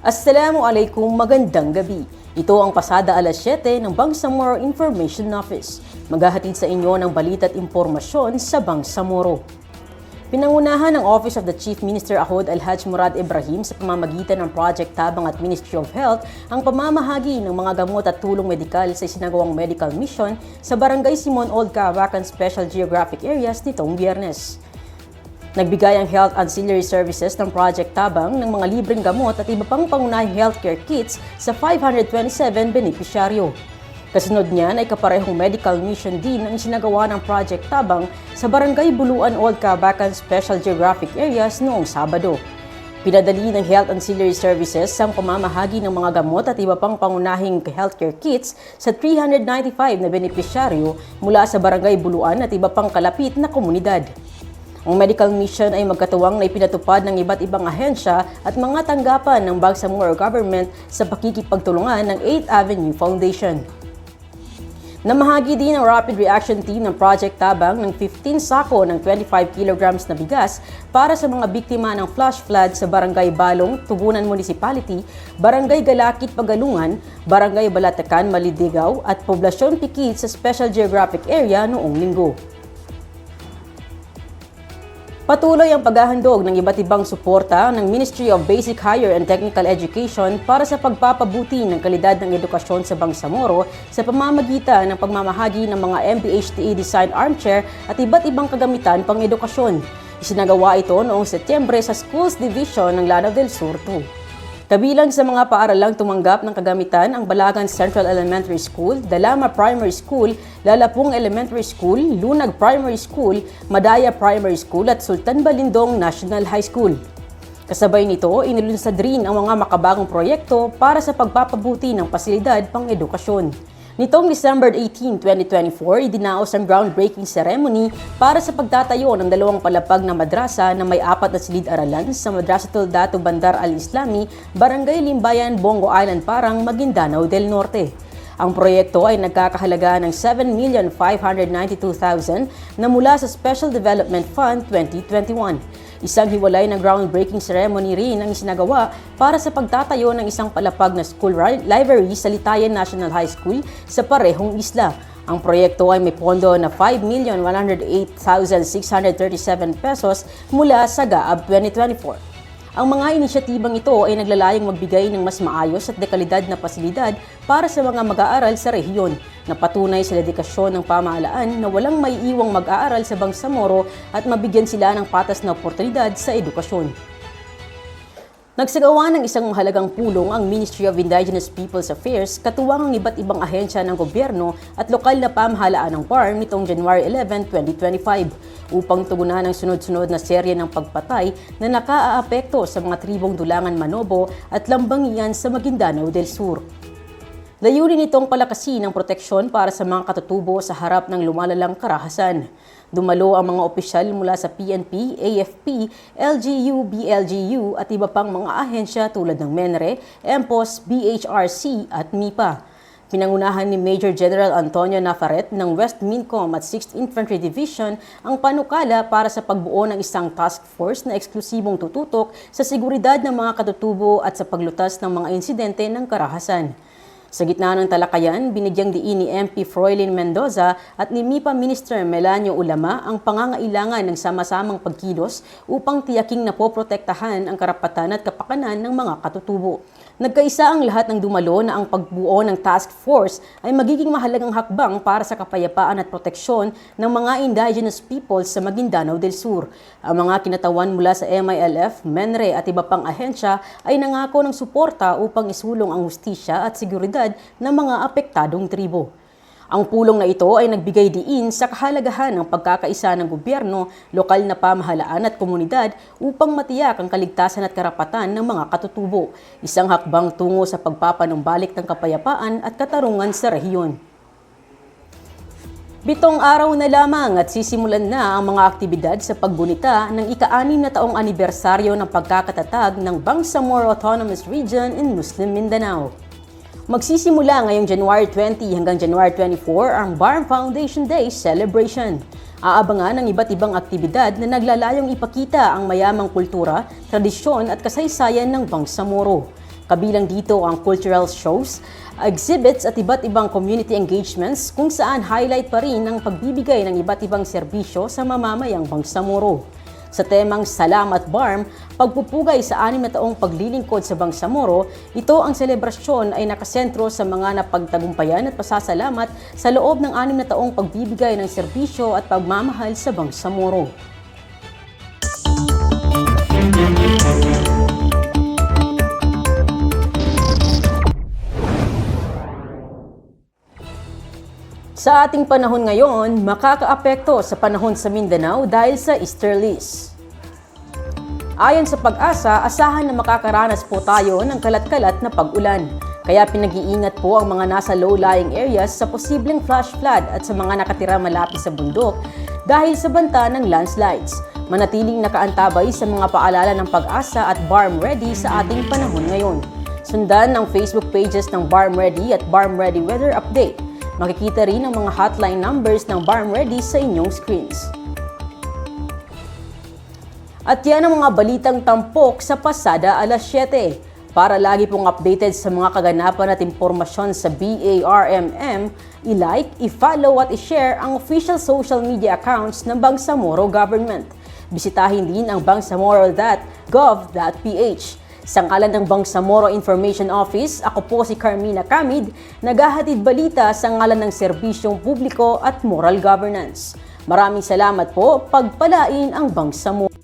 Assalamualaikum, magandang gabi. Ito ang pasada alas 7 ng Bangsamoro Information Office. Maghahatid sa inyo ng balita at impormasyon sa Bangsamoro. Pinangunahan ng Office of the Chief Minister Ahod Alhaj Murad Ibrahim sa pamamagitan ng Project Tabang at Ministry of Health ang pamamahagi ng mga gamot at tulong medikal sa isinagawang medical mission sa Barangay Simon Old Cavacan Special Geographic Areas nitong biyernes. Nagbigay ang Health Ancillary Services ng Project Tabang ng mga libreng gamot at iba pang pangunahing healthcare kits sa 527 benepisyaryo. Kasunod niyan ay kaparehong medical mission din ang sinagawa ng Project Tabang sa Barangay Buluan Old Cavacan Special Geographic Areas noong Sabado. Pinadali ng Health Ancillary Services ang pamamahagi ng mga gamot at iba pang pangunahing healthcare kits sa 395 na benepisyaryo mula sa Barangay Buluan at iba pang kalapit na komunidad. Ang medical mission ay magkatuwang na ipinatupad ng iba't ibang ahensya at mga tanggapan ng Bangsamoro Government sa pakikipagtulungan ng 8th Avenue Foundation. Namahagi din ang Rapid Reaction Team ng Project Tabang ng 15 sako ng 25 kilograms na bigas para sa mga biktima ng flash flood sa Barangay Balong, Tugunan Municipality, Barangay Galakit, Pagalungan, Barangay Balatacan, Malidigaw at Poblasyon Pikit sa Special Geographic Area noong linggo. Patuloy ang paghahandog ng iba't ibang suporta ng Ministry of Basic Higher and Technical Education para sa pagpapabuti ng kalidad ng edukasyon sa Bangsamoro sa pamamagitan ng pagmamahagi ng mga MPHTE Design Armchair at iba't ibang kagamitan pang edukasyon. Isinagawa ito noong Setyembre sa Schools Division ng Lanao del Sur 2. Kabilang sa mga paaralang tumanggap ng kagamitan ang Balagan Central Elementary School, Dalama Primary School, Lalapung Elementary School, Lunag Primary School, Madaya Primary School at Sultan Balindong National High School. Kasabay nito, inilunsad rin ang mga makabagong proyekto para sa pagpapabuti ng pasilidad pang edukasyon. Nitong December 18, 2024, idinaos ang groundbreaking ceremony para sa pagtatayo ng dalawang palapag na madrasa na may apat na silid-aralan sa Madrasatul Datu Bandar al-Islami, Barangay Limbayan, Bongo Island, Parang, Maguindanao del Norte. Ang proyekto ay nagkakahalaga ng 7,592,000 na mula sa Special Development Fund 2021. Isang hiwalay na groundbreaking ceremony rin ang isinagawa para sa pagtatayo ng isang palapag na school library sa Litayan National High School sa parehong isla. Ang proyekto ay may pondo na 5,108,637 pesos mula sa GAAB 2024. Ang mga inisyatibang ito ay naglalayong magbigay ng mas maayos at dekalidad na pasilidad para sa mga mag-aaral sa rehiyon na patunay sa dedikasyon ng pamahalaan na walang maiiwang mag-aaral sa Bangsamoro at mabigyan sila ng patas na oportunidad sa edukasyon. Nagsagawa ng isang mahalagang pulong ang Ministry of Indigenous Peoples Affairs katuwang ang iba't ibang ahensya ng gobyerno at lokal na pamahalaan ng BARM nitong January 11, 2025 upang tugunan ang sunod-sunod na serye ng pagpatay na nakaaapekto sa mga tribong Dulangan Manobo at Lambangian sa Maguindanao del Sur. Layunin nitong palakasin ang proteksyon para sa mga katutubo sa harap ng lumalalang karahasan. Dumalo ang mga opisyal mula sa PNP, AFP, LGU, BLGU at iba pang mga ahensya tulad ng MENRE, EMPOS, BHRC at MIPA. Pinangunahan ni Major General Antonio Nafaret ng West Mincom at 6th Infantry Division ang panukala para sa pagbuo ng isang task force na eksklusibong tututok sa seguridad ng mga katutubo at sa paglutas ng mga insidente ng karahasan. Sa gitna ng talakayan, binigyang diin ni MP Froilin Mendoza at ni MIPA Minister Melanio Ulama ang pangangailangan ng sama-samang pagkilos upang tiyaking napoprotektahan ang karapatan at kapakanan ng mga katutubo. Nagkaisa ang lahat ng dumalo na ang pagbuo ng task force ay magiging mahalagang hakbang para sa kapayapaan at proteksyon ng mga indigenous peoples sa Maguindanao del Sur. Ang mga kinatawan mula sa MILF, MENRE at iba pang ahensya ay nangako ng suporta upang isulong ang hustisya at seguridad ng mga apektadong tribo. Ang pulong na ito ay nagbigay diin sa kahalagahan ng pagkakaisa ng gobyerno, lokal na pamahalaan at komunidad upang matiyak ang kaligtasan at karapatan ng mga katutubo, isang hakbang tungo sa pagpapanumbalik ng kapayapaan at katarungan sa rehiyon. Bitong araw na lamang at sisimulan na ang mga aktibidad sa paggunita ng ika-anim na taong anibersaryo ng pagkakatatag ng Bangsamoro Autonomous Region in Muslim Mindanao. Magsisimula ngayong January 20 hanggang January 24 ang Barm Foundation Day Celebration. Aabangan ang iba't ibang aktibidad na naglalayong ipakita ang mayamang kultura, tradisyon at kasaysayan ng Bangsamoro. Kabilang dito ang cultural shows, exhibits at iba't ibang community engagements kung saan highlight pa rin ang pagbibigay ng iba't ibang serbisyo sa mamamayang Bangsamoro. Sa temang Salamat Barm, pagpupugay sa anim na taong paglilingkod sa Bangsamoro, ito ang selebrasyon ay nakasentro sa mga napagtagumpayan at pasasalamat sa loob ng anim na taong pagbibigay ng serbisyo at pagmamahal sa Bangsamoro. Sa ating panahon ngayon, makakaapekto sa panahon sa Mindanao dahil sa easterlies. Ayon sa pag-asa, asahan na makakaranas po tayo ng kalat-kalat na pag-ulan. Kaya pinag-iingat po ang mga nasa low-lying areas sa posibleng flash flood at sa mga nakatira malapit sa bundok dahil sa banta ng landslides. Manatiling nakaantabay sa mga paalala ng pag-asa at Barm Ready sa ating panahon ngayon. Sundan ang Facebook pages ng Barm Ready at Barm Ready Weather Update. Makikita rin ang mga hotline numbers ng Barm Ready sa inyong screens. At yan ang mga balitang tampok sa pasada alas 7. Para lagi pong updated sa mga kaganapan at impormasyon sa BARMM, i-like, i-follow at i-share ang official social media accounts ng Bangsamoro Government. Bisitahin din ang bangsamoro.gov.ph. Sa ngalan ng Bangsamoro Information Office, ako po si Carmina Camid, naghahatid balita sa ngalan ng serbisyong publiko at moral governance. Maraming salamat po, pagpalain ang Bangsamoro.